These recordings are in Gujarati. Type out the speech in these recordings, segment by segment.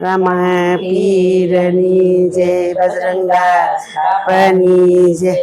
રામા પીરની જય બજરંગા બાપાની જય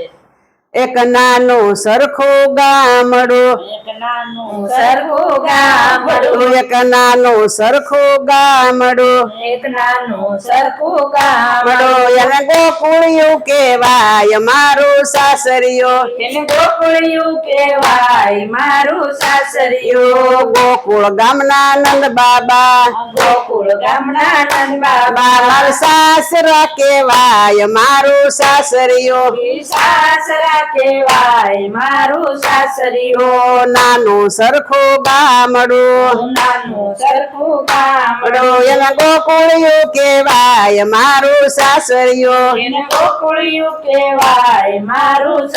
એક નાનું સરખું ગામડું એક નાનું સરખું ગામડું એક નાનું સરખું ગામડું એક નાનું સરખું મડો ગામડું એને ગોકુળિયું કેવાય મારું સાસરિયો એને ગોકુળિયું કેવાય મારું સાસરિયું ગોકુળ ગામના નંદ બાબા ગોકુળ ગામના નંદ સાસરા કેવાય મારું સાસરિયો સાસરા કહેવાય મારું સાસરિયું નાનું સરખું ગામડું. નાનું સરખું ગામડું. ગોકુળિયું કેવાય મારું સાસરીઓ. ગોકુળિયું ના મારું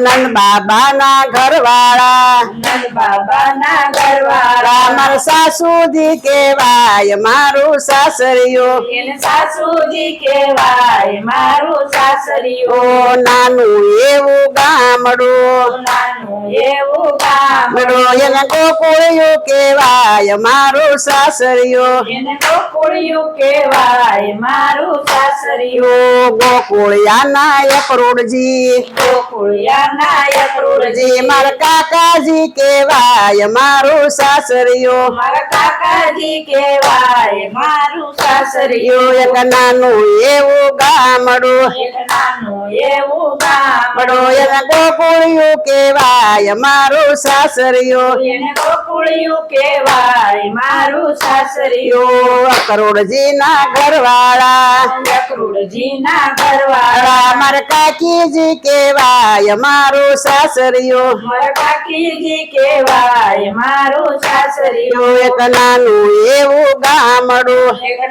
નંદ બાબાના ઘરવાળા. નંદ બાબાના ઘરવાળા. રામર સાસુજી કેવાય મારું સાસરિયો એને સાસુજી કહેવાય મારું સાસરિયું નાનું એવું ગામડું. નાનું એવું ગામડું. એને ગોકુળિયું કેવાય મારું સાસરિયો એને ગોકુળિયું કહેવાય મારું સાસરિયું ગોકુળિયાના એક ગોકુળિયાના ગોકુળિયા નાયક મારા કાકાજી કેવાય મારું સાસરિયો મારા કાકાજી કેવાય મારું સાસરિયું એક નાનું એવું ગામડું. એક નાનું એવું ગામ મડો એને ગોકુળિયું કેવાય મારું સાસરિયો એને ગોકુળિયું કહેવાય મારું સાસરિયું. યો કરોડજી ના ઘરવાળા. યકરુડજી ના ઘરવાળા મારે કાકીજી કેવાય મારું સાસરિયો. મારા કાકીજી કેવાય મારું સાસરિયું. એક નાનું એવું ગામડું એક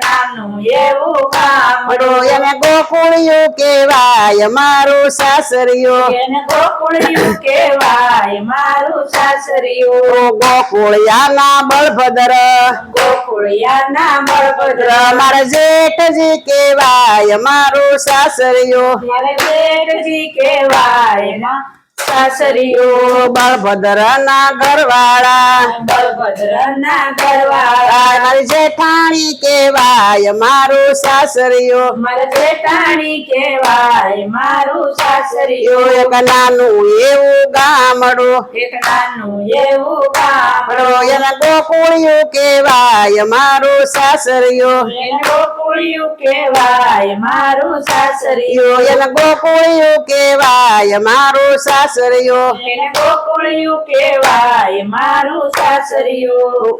એવું ગામ એને ગોકુળિયું કેવાય મારું સાસરિયો. એને ગોકુળિયું કહેવાય મારું સાસરિયું. ગોકુળિયાના બળભદ્ર. ગોકુળિયાના બળભદ્ર. મારા જેઠજી કેવાય મારું સાસરિયો. મારે જેઠજી કહેવાય ના સાસરિયું બળભદ્ર ના ઘરવાળા. બળભદ્રના ઘરવાળા. મારી જેઠાણી કેવાય મારું સાસરીઓ. મારી જેઠાણી કેવાય મારું સાસરીઓ. એક નાનું એવું ગામડું. એક નાનું એવું ગામડું. મડો એને ગોકુળિયું કેવાય મારું સાસરિયો એને ગોકુળિયું કહેવાય મારું સાસરીઓ. એને ગોકુળિયું કેવાય મારું સાસરિયો. એને ગોકુળિયું કહેવાય મારું સાસરિયું.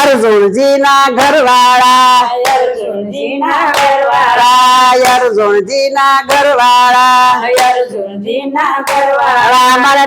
અર્જુનજી ના ઘરવાળા અર્જુનજીના ઘરવાળા. રાય અર્જુનજી ના ઘરવાળા અર્જુનજીના ઘરવાળા. મારા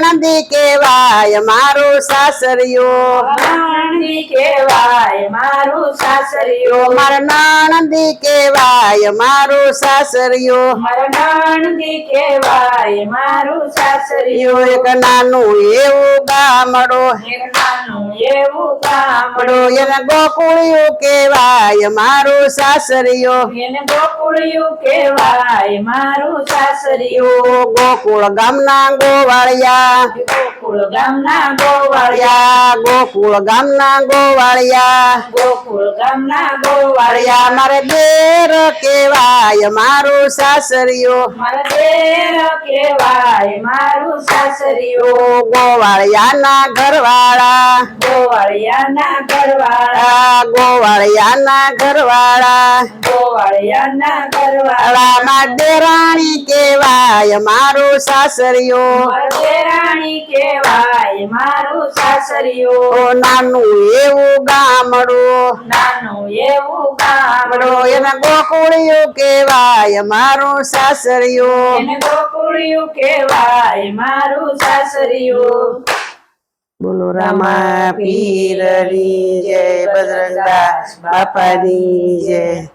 નાણંદી કેવાય મારું સાસરિયો. રાણી કહેવાય મારું સાસરિયું. મારા નાણંદી કેવાય મારું સાસરિયો. મારા નણંદી કહેવાય મારું સાસરિયું. એક નાનું એવું ગામડો. એક નાનું એવું ગામડું. મડો એને ગોકુળિયું કેવાય મારું સાસરિયો. એને ગોકુળિયું કેવાય મારું સાસરિયું. ગોકુળ ગામના ગોવાળિયા ગોકુળ ગામના ગોવાળિયા વાળિયા ગોકુળ ગામના ગોવાળિયા ગોકુળ ગામના ગોવાળિયા વાળિયા મારે દેર કેવાય મારું સાસરિયો મારા દેર કહેવાય મારું સાસરિયું ગોવાળિયાના ઘરવાળા ગોવાળિયાના ઘરવાળા આ ગોવાળિયાના ઘરવાળા ગોવાળિયાના ઘરવાળા વાળામાં દેરાણી કેવાય મારું સાસરિયો મારા દેરાણી કહેવાય મારું સાસરિયું. નાનું એવું ગામડું. નાનું એવું ગામડું. એને ગોકુળિયું કેવાય મારું સાસરિયું. એને ગોકુળિયું કહેવાય મારું સાસરિયું. બોલો રામા પીરની જય બજરંગા બાપાની જય.